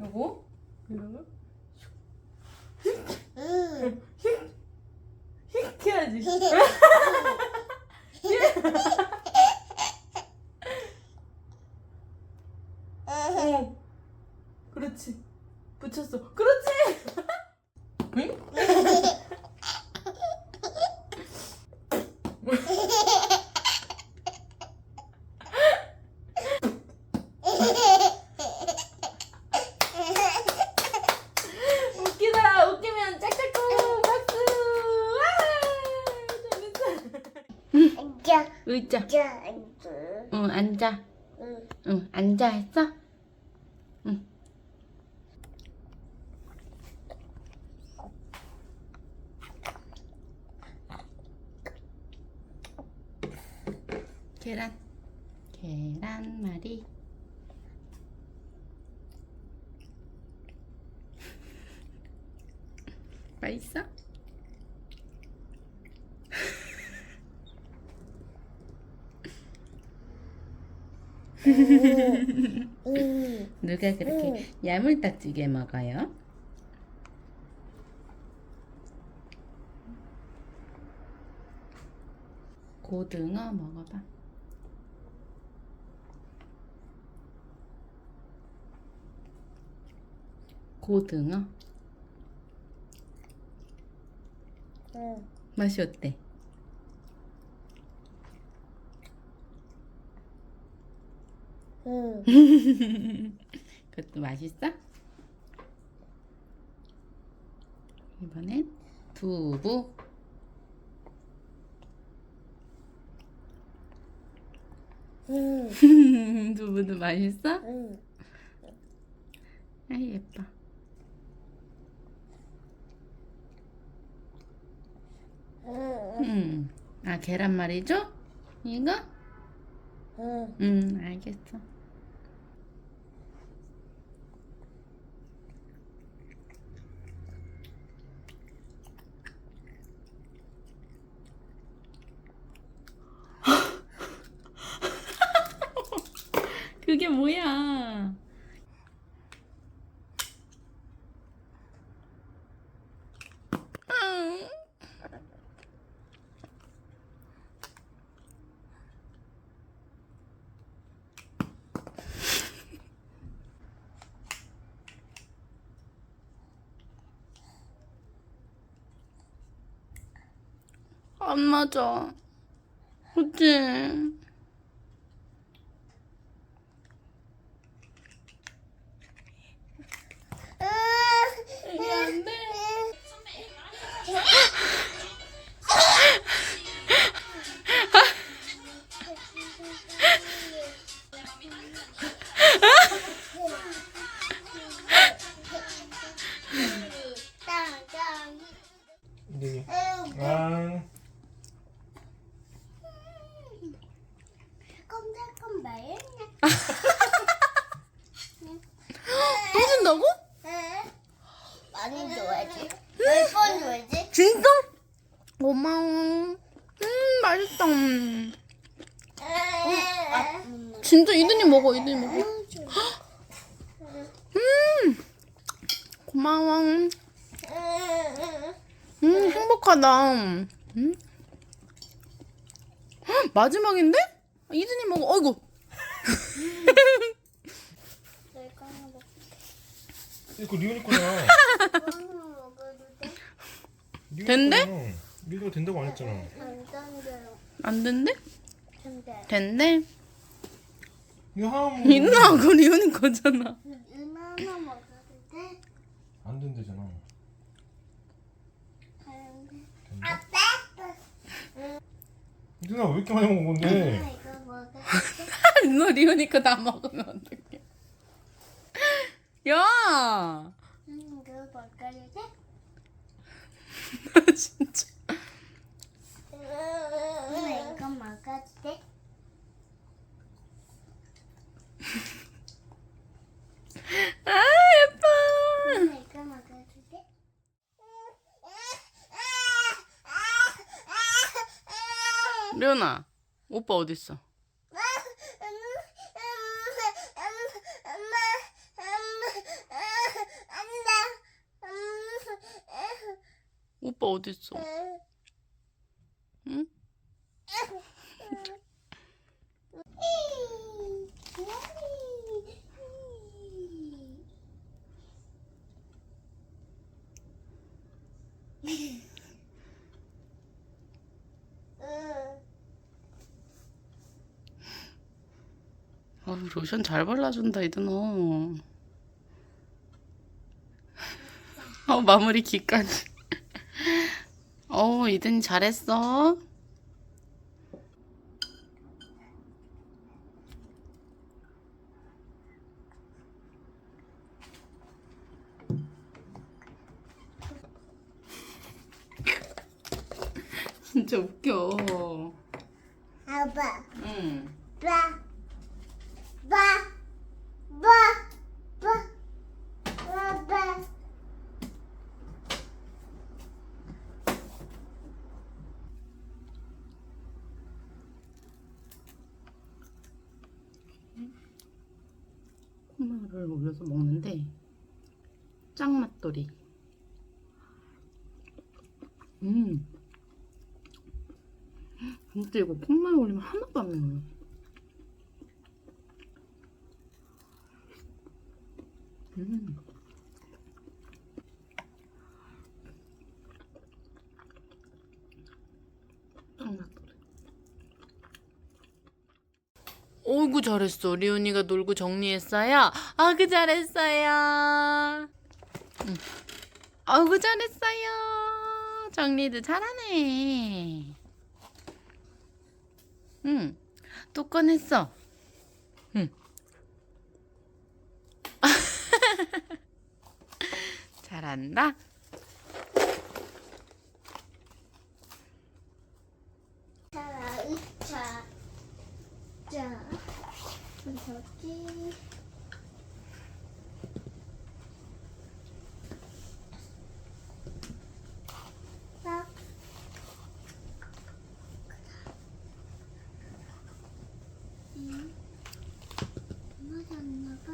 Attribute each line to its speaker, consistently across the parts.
Speaker 1: 여보? 이러면 휙 해야지. 어. 그렇지. 붙였어. 그렇지. 응? 웃기다. 웃기면 짝짝꿍 박수. 와!
Speaker 2: 앉아,
Speaker 1: 의자.
Speaker 2: 앉아, 앉아.
Speaker 1: 응 앉아.
Speaker 2: 응.
Speaker 1: 응 앉아 했어? 응. 계란. 계란말이. 맛있어?
Speaker 2: 응.
Speaker 1: 누가 그렇게 야물딱지게 먹어요? 고등어 먹어봐. 고등어
Speaker 2: 응.
Speaker 1: 맛이 어때?
Speaker 2: 응.
Speaker 1: 그것도 맛있어? 이번엔 두부.
Speaker 2: 응.
Speaker 1: 두부도 맛있어?
Speaker 2: 응.
Speaker 1: 아이 예뻐.
Speaker 2: 응.
Speaker 1: 음. 아 계란말이 줘? 이거?
Speaker 2: 응.
Speaker 1: 음 알겠어. 그게 뭐야? 응. 안 맞아. 그치? 이게 안 돼.
Speaker 3: 네. 아,
Speaker 2: 꼼짝꼼 말했냐?
Speaker 1: 또 준다고?
Speaker 2: 많이 줘야지. 몇 번 줘야지?
Speaker 1: 진짜? 고마워. 음, 맛있다. 음.
Speaker 2: 아,
Speaker 1: 진짜 이든이 먹어, 이든이 먹어. 음, 고마워. 음, 행복하다. 음. 헉, 마지막인데? 이든이 먹어. 어이구.
Speaker 3: 이거 리온이? 리온이
Speaker 1: 된대?
Speaker 3: 리온이가 된다고 안 했잖아.
Speaker 2: 안
Speaker 1: 된대?
Speaker 2: 근데
Speaker 1: 된대?
Speaker 3: 먹으면
Speaker 1: 있나? 그거 리온이 거잖아.
Speaker 2: 이마 하나 먹어도 돼?
Speaker 3: 안 된대잖아.
Speaker 2: 돼. 아빠.
Speaker 3: 누나 왜 이렇게 많이 먹은 건데?
Speaker 2: 엄마 이거 먹어도 돼?
Speaker 1: 너 리온이 거 다 먹으면 어떡해. 야!
Speaker 2: 응, 이거 먹어도 돼?
Speaker 1: 너 진짜.
Speaker 2: 엄마 이거 먹어도 돼?
Speaker 1: 아 예뻐. 리오나 오빠 어디 있어? 오빠 어디 있어? 로션 잘 발라준다, 이드너. 어, 마무리 기까지. 어, 이든 잘했어. 진짜 웃겨.
Speaker 2: 아빠,
Speaker 1: 응.
Speaker 2: 빠, 빠, 빠, 빠, 빠, 빠.
Speaker 1: 콩나물을 올려서 먹는데 짱맛돌이. 음. 진짜 이거 콩나물 올리면 하나도 안 매워요 음 짱맛돌이 어이구 잘했어. 리온이가 놀고 정리했어요. 아그 잘했어요. 응. 아이고 잘했어요. 정리도 잘하네. 응. 또 꺼냈어. 응. 잘한다.
Speaker 2: 자, 자, 자, 저기. 딱. 음, 맞았나 봐.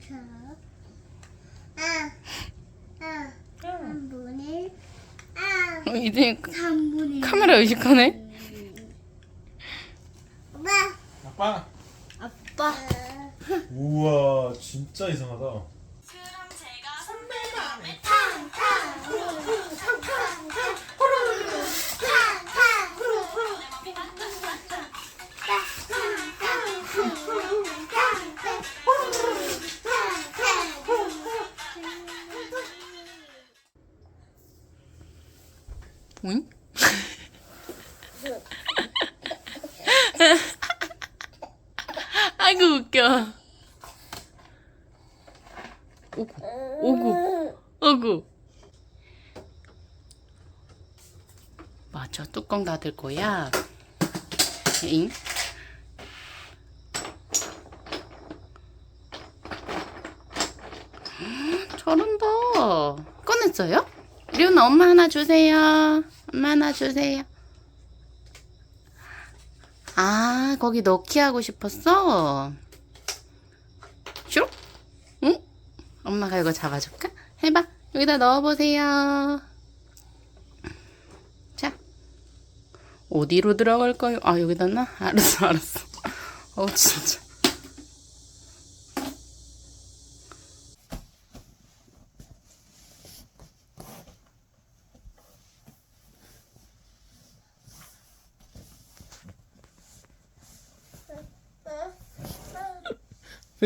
Speaker 2: 자, 아, 아, 3분의, 아,
Speaker 1: 이제
Speaker 2: 3분의.
Speaker 1: 카메라 의식하네.
Speaker 2: 엄마,
Speaker 3: 아빠.
Speaker 2: 아빠.
Speaker 3: 우와 진짜 이상하다.
Speaker 1: 응? 아이고 웃겨. 오구 오구 오구. 맞아 뚜껑 닫을 거야. 잉? 잘한다. 꺼냈어요? 리오나 엄마 하나 주세요. 엄마 하나 주세요. 아, 거기 넣기 하고 싶었어? 슈? 응? 엄마가 이거 잡아줄까? 해봐. 여기다 넣어보세요. 자. 어디로 들어갈까요? 아, 여기다 놔? 알았어, 알았어. 어우, 진짜.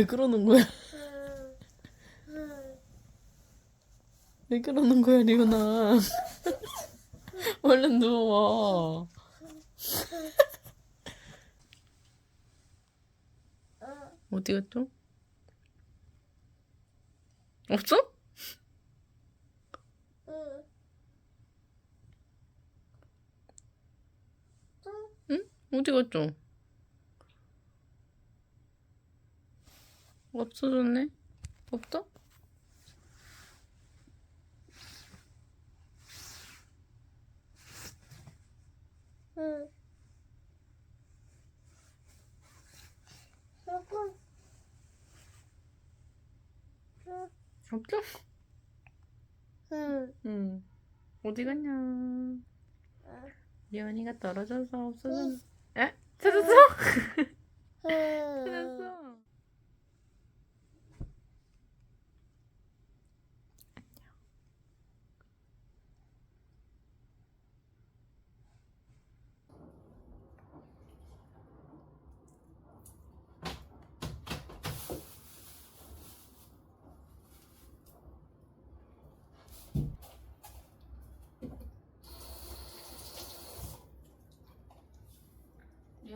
Speaker 1: 왜 그러는 거야? 왜 그러는 거야, 리오나? 얼른 누워. 어디 갔죠? 없어? 응? 어디 갔죠? 없어졌네? 없다? 응. 없죠?
Speaker 2: 응.
Speaker 1: 응. 어디 갔냐? 리언이가 떨어져서 없어졌. 에? 찾았어?
Speaker 2: 응.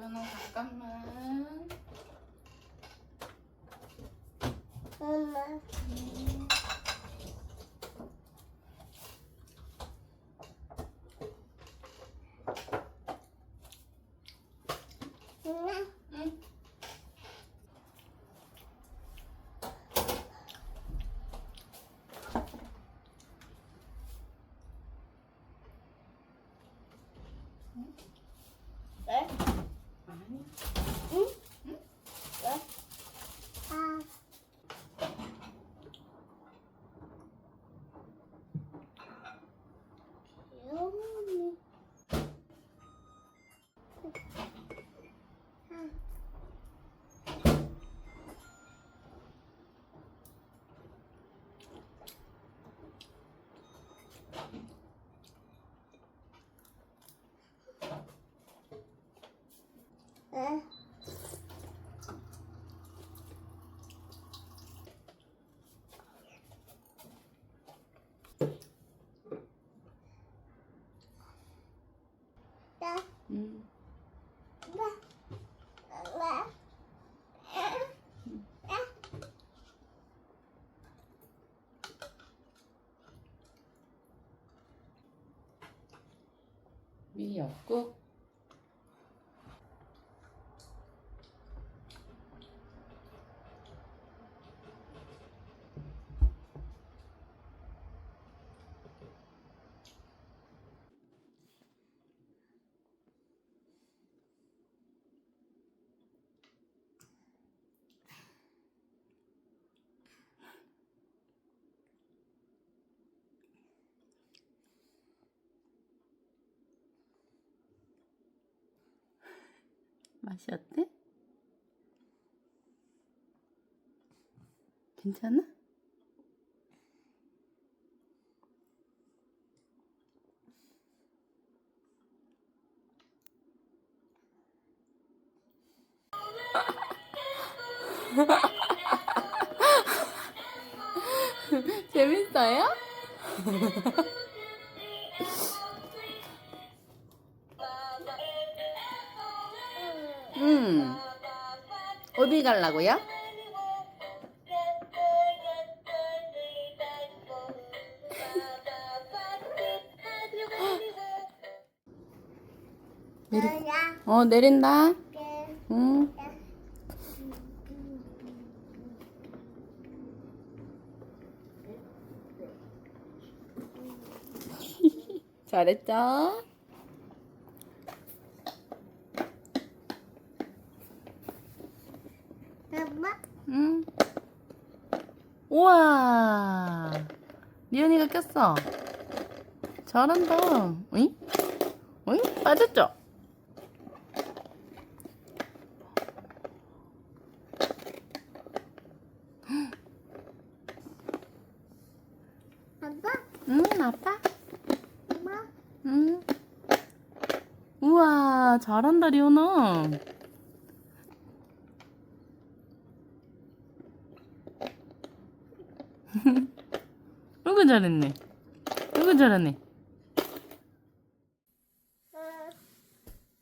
Speaker 1: 리언아 잠깐만.
Speaker 2: 엄마. 응.
Speaker 1: 응.
Speaker 2: 왜?
Speaker 1: 아니.
Speaker 2: 응? 왜? 아. 귀여우네. 응. 나,
Speaker 1: 응.
Speaker 2: 나, 나,
Speaker 1: 미역국. 맛이 어때? 괜찮아? 재밌어요? 음. 어디 가려고요? 내리...
Speaker 2: 나,
Speaker 1: 어 내린다.
Speaker 2: 나,
Speaker 1: 응. 잘했죠?
Speaker 2: 엄마,
Speaker 1: 응. 우와. 리언이가 꼈어. 잘한다. 어이? 어이? 빠졌죠?
Speaker 2: 아빠,
Speaker 1: 응, 아빠.
Speaker 2: 엄마,
Speaker 1: 응. 우와, 잘한다, 리오나. 이거 잘했네. 이거 잘하네.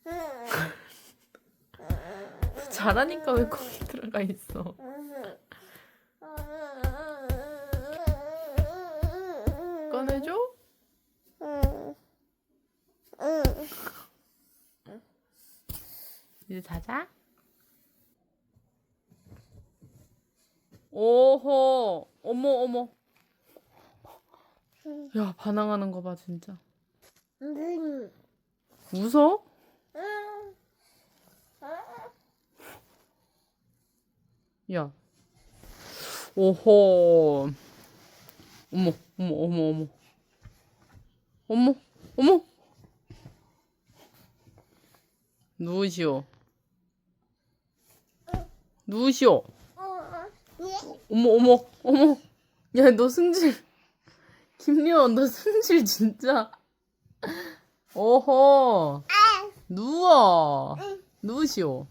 Speaker 1: 잘하니까 왜 거기 들어가 있어? 꺼내줘? 이제 자자. 오호, 어머 어머. 야 반항하는 거 봐 진짜. 웃어? 야. 오호. 어머, 어머, 어머, 어머. 어머, 어머. 누우시오. 누우시오.
Speaker 2: 어, 예.
Speaker 1: 어머, 어머, 어머. 야, 너 승질. 김리원, 너 승질 진짜.
Speaker 2: 아,
Speaker 1: 누워. 누우시오.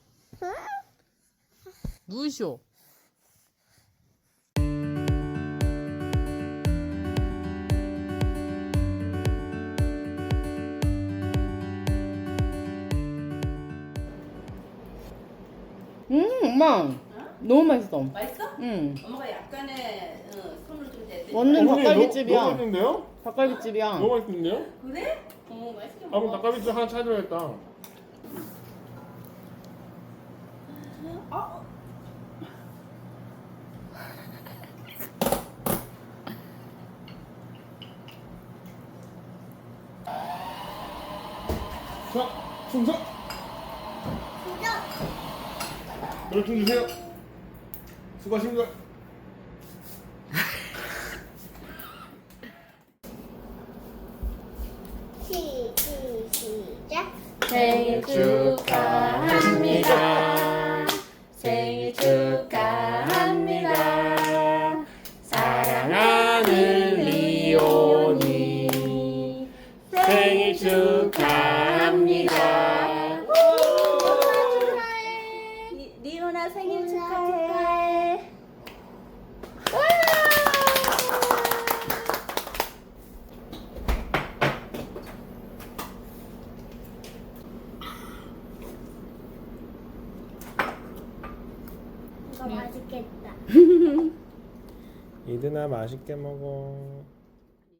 Speaker 1: 누우시오. 음, 엄마. 너무 맛있어.
Speaker 4: 맛있어?
Speaker 1: 응.
Speaker 4: 엄마가 약간의.
Speaker 1: 완전
Speaker 3: 어머니,
Speaker 1: 닭갈비집이야.
Speaker 3: 너무 맛있는데요?
Speaker 1: 닭갈비집이야.
Speaker 3: 너무 맛있는데요?
Speaker 4: 그래? 어 맛있게
Speaker 3: 아 그럼
Speaker 4: 먹어.
Speaker 3: 닭갈비집 하나 찾아야겠다 자, 충성! 노래 좀 주세요 수고하십니다 맛있게 먹어